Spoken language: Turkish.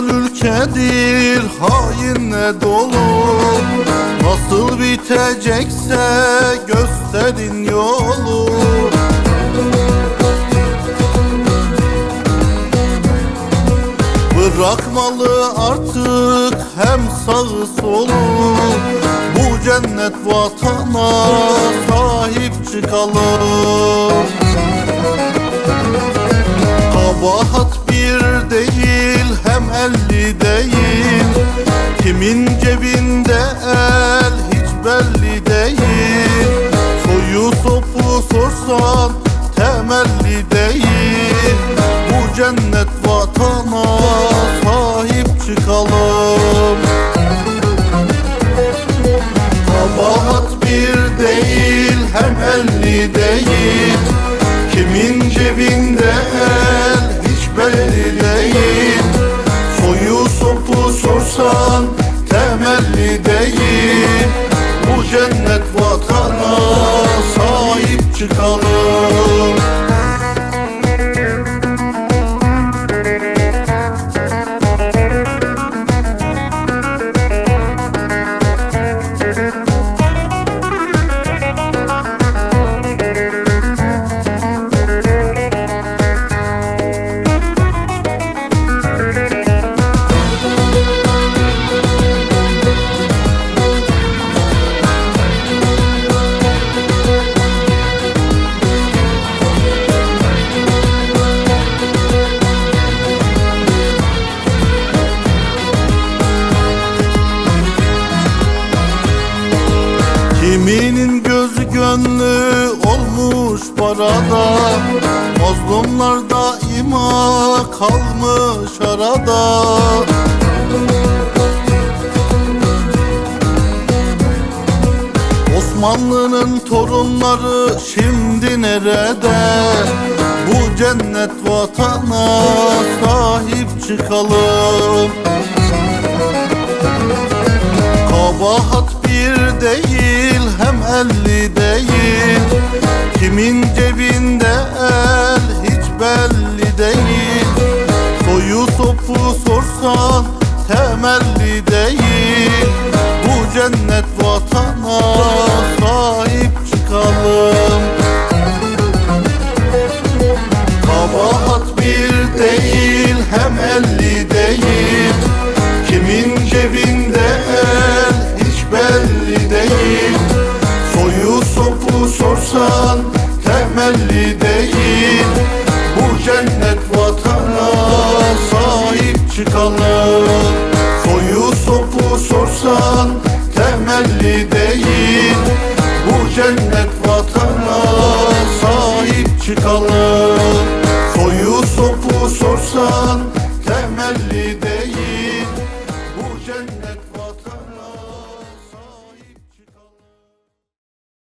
nedir hainle dolu. Nasıl bitecekse gösterin yolu. Bırakmalı artık hem sağı solu. Bu cennet vatana sahip çıkalım. Kabahat hem elli değil. Kimin cebinde el hiç belli değil. Soyu sopu sorsan temelli değil. Bu cennet vatana sahip çıkalım. Kabahat bir değil hem elli değil Bu Kiminin gözü gönlü olmuş parada. Mazlumlar daima kalmış arada. Osmanlı'nın torunları şimdi nerede? Bu cennet vatana sahip çıkalım. Kabahat bir değil Kimin cebinde el hiç belli değil. Soyu sopu sorsan temelli değil. Bu cennet vatana sahip çıkalım. Kabahat bir değil hem elli değil. Kimin cebinde el hiç belli değil. Soyu sopu sorsan temelli değil Bu cennet vatana sahip çıkalım Soyu sopu sorsan temelli değil Bu cennet vatana sahip çıkalım Soyu sopu sorsan temelli değil Bu cennet